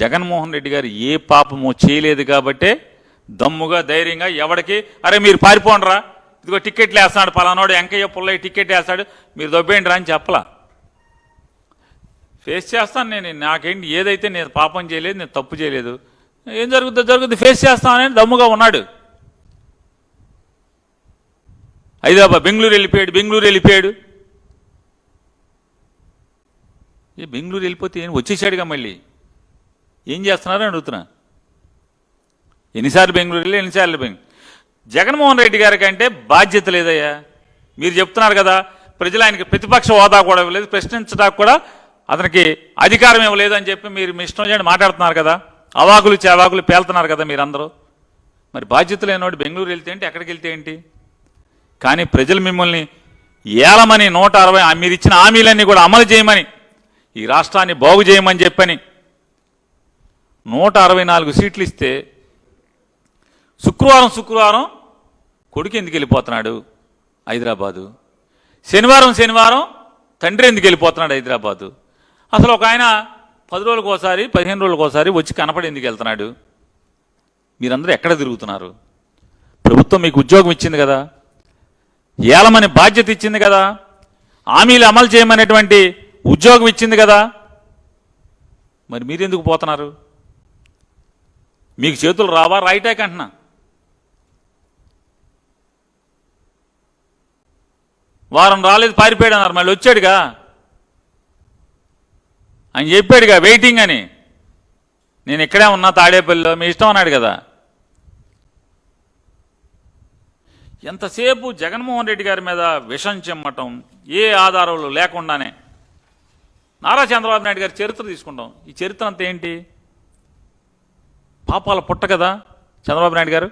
జగన్మోహన్ రెడ్డి గారు ఏ పాపము చేయలేదు కాబట్టే దమ్ముగా ధైర్యంగా ఎవడికి అరే మీరు పారిపోండ్రా. ఇదిగో టికెట్లు వేస్తాడు పలానాడు వెంకయ్య పుల్లయ్య టికెట్ వేస్తాడు మీరు దొబ్బేయండి రా అని చెప్పలా. ఫేస్ చేస్తాను నేను నాకేంటి ఏదైతే నేను పాపం చేయలేదు నేను తప్పు చేయలేదు. ఏం జరుగుతుందో జరుగుతుంది ఫేస్ చేస్తానని దమ్ముగా ఉన్నాడు. హైదరాబాద్ బెంగళూరు వెళ్ళిపోయాడు బెంగళూరు వెళ్ళిపోయాడు. ఈ బెంగళూరు వెళ్ళిపోతే ఏం వచ్చేసాడుగా మళ్ళీ. ఏం చేస్తున్నారని అడుగుతున్నా. ఎన్నిసార్లు బెంగళూరు వెళ్ళి ఎన్నిసార్లు బెంగళూరు జగన్మోహన్ రెడ్డి గారి కంటే బాధ్యత లేదయ్యా. మీరు చెప్తున్నారు కదా ప్రజలు ఆయనకి ప్రతిపక్ష హోదా కూడా ఇవ్వలేదు ప్రశ్నించడానికి కూడా అతనికి అధికారం ఇవ్వలేదు అని చెప్పి మీరు మీ ఇష్టం చేయండి మాట్లాడుతున్నారు కదా. అవాకులు చేవాకులు పేలుతున్నారు కదా మీరందరూ. మరి బాధ్యత లేనివాడు బెంగళూరు వెళ్తే ఏంటి ఎక్కడికి వెళ్తే ఏంటి? కానీ ప్రజలు మిమ్మల్ని ఏలమని నూట అరవై మీరు ఇచ్చిన హామీలన్నీ కూడా అమలు చేయమని ఈ రాష్ట్రాన్ని బాగు చేయమని చెప్పని నూట అరవై నాలుగు సీట్లు ఇస్తే శుక్రవారం శుక్రవారం కొడుకు ఎందుకు వెళ్ళిపోతున్నాడు? హైదరాబాదు. శనివారం శనివారం తండ్రి ఎందుకు వెళ్ళిపోతున్నాడు హైదరాబాదు? అసలు ఒక ఆయన పది రోజులకు ఒకసారి పదిహేను రోజులకు ఒకసారి వచ్చి కనపడి ఎందుకు వెళ్తున్నాడు? మీరందరూ ఎక్కడ తిరుగుతున్నారు? ప్రభుత్వం మీకు ఉద్యోగం ఇచ్చింది కదా? ఏలమని బాధ్యత ఇచ్చింది కదా? హామీలు అమలు చేయమనేటువంటి ఉద్యోగం ఇచ్చింది కదా? మరి మీరెందుకు పోతున్నారు? మీకు చేతులు రావా? రైటాక్ అంటున్నా వారం రాలేదు పారిపోయాడు అన్నారు మళ్ళీ వచ్చాడుగా. అని చెప్పాడుగా వెయిటింగ్ అని. నేను ఇక్కడే ఉన్నా తాడేపల్లిలో. మీ ఇష్టం అన్నాడు కదా. ఎంతసేపు జగన్మోహన్ రెడ్డి గారి మీద విషం చెమ్మటం ఏ ఆధారాలు లేకుండానే. నారా చంద్రబాబు నాయుడు గారి చరిత్ర తీసుకుంటాం. ఈ చరిత్ర అంతా ఏంటి? పాపాల పుట్ట కదా చంద్రబాబు నాయుడు గారు?